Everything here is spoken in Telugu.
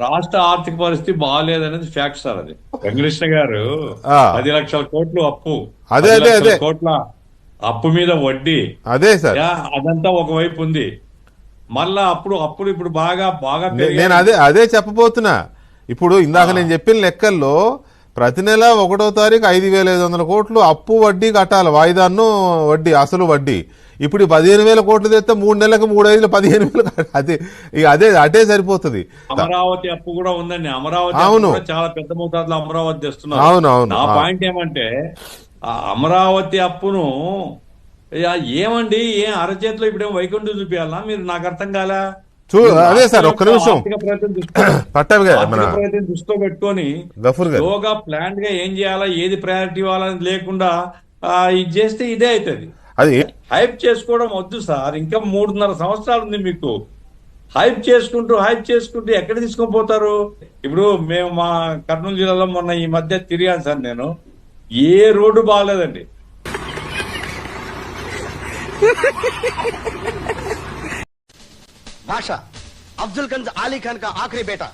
రాష్ట్ర ఆర్థిక పరిస్థితి బాగాలేదనేది ఫ్యాక్ట్ సార్ అది. వెంకటకృష్ణ గారు. పది లక్షల కోట్లు అప్పు. అదే, అదే, అదే. కోట్ల అప్పు మీద వడ్డీ. అదే సార్. అదంతా ఒకవైపు ఉంది. మళ్ళా అప్పుడు అప్పుడు ఇప్పుడు బాగా బాగా. నేను అదే అదే చెప్పబోతున్నా. ఇప్పుడు ఇందాక నేను చెప్పిన లెక్కల్లో ప్రతి నెల ఒకటో తారీఖు ఐదు వేల ఐదు వందల కోట్లు అప్పు వడ్డీ కట్టాలి. వాయిదాను వడ్డీ అసలు వడ్డీ. ఇప్పుడు ఈ పదిహేను వేల కోట్లు తెస్తే మూడు నెలలకు మూడు ఐదులు పదిహేను వేలు అదే ఇక అదే అటే సరిపోతుంది. అమరావతి అప్పు కూడా ఉందండి. అమరావతి అవును. చాలా పెద్ద మోతాదులో అమరావతి తెస్తున్నారు. అవును, అవును. నా. పాయింట్ ఏమంటే అమరావతి అప్పును ఏమండి? ఏం అరచేతిలో ఇప్పుడేం వైకుంఠం చూపించాలా మీరు నాకు అర్థం కాలా? చూ అదే సార్ ఒక్క నిమిషం. ఆర్థిక ప్రగతిని దృష్టిలో పెట్టుకొని గారు. యోగా ప్లాన్గా ఏం చేయాలా ఏది ప్రయారిటీ ఇవ్వాలని లేకుండా ఆ, ఇది చేస్తే ఇదే అవుతుంది అది హైప్ చేసుకోవడం వద్దు సార్. ఇంకా మూడున్నర సంవత్సరాలు ఉంది మీకు. హైప్ చేసుకుంటూ హైప్ చేసుకుంటూ ఎక్కడ తీసుకొని పోతారు? ఇప్పుడు మేము మా కర్నూలు జిల్లాలో మొన్న ఈ మధ్య తిరిగాను సార్ నేను. ఏ రోడ్డు బాగాలేదండి. भाषा अफजल गंज आली खान का आखिरी बेटा।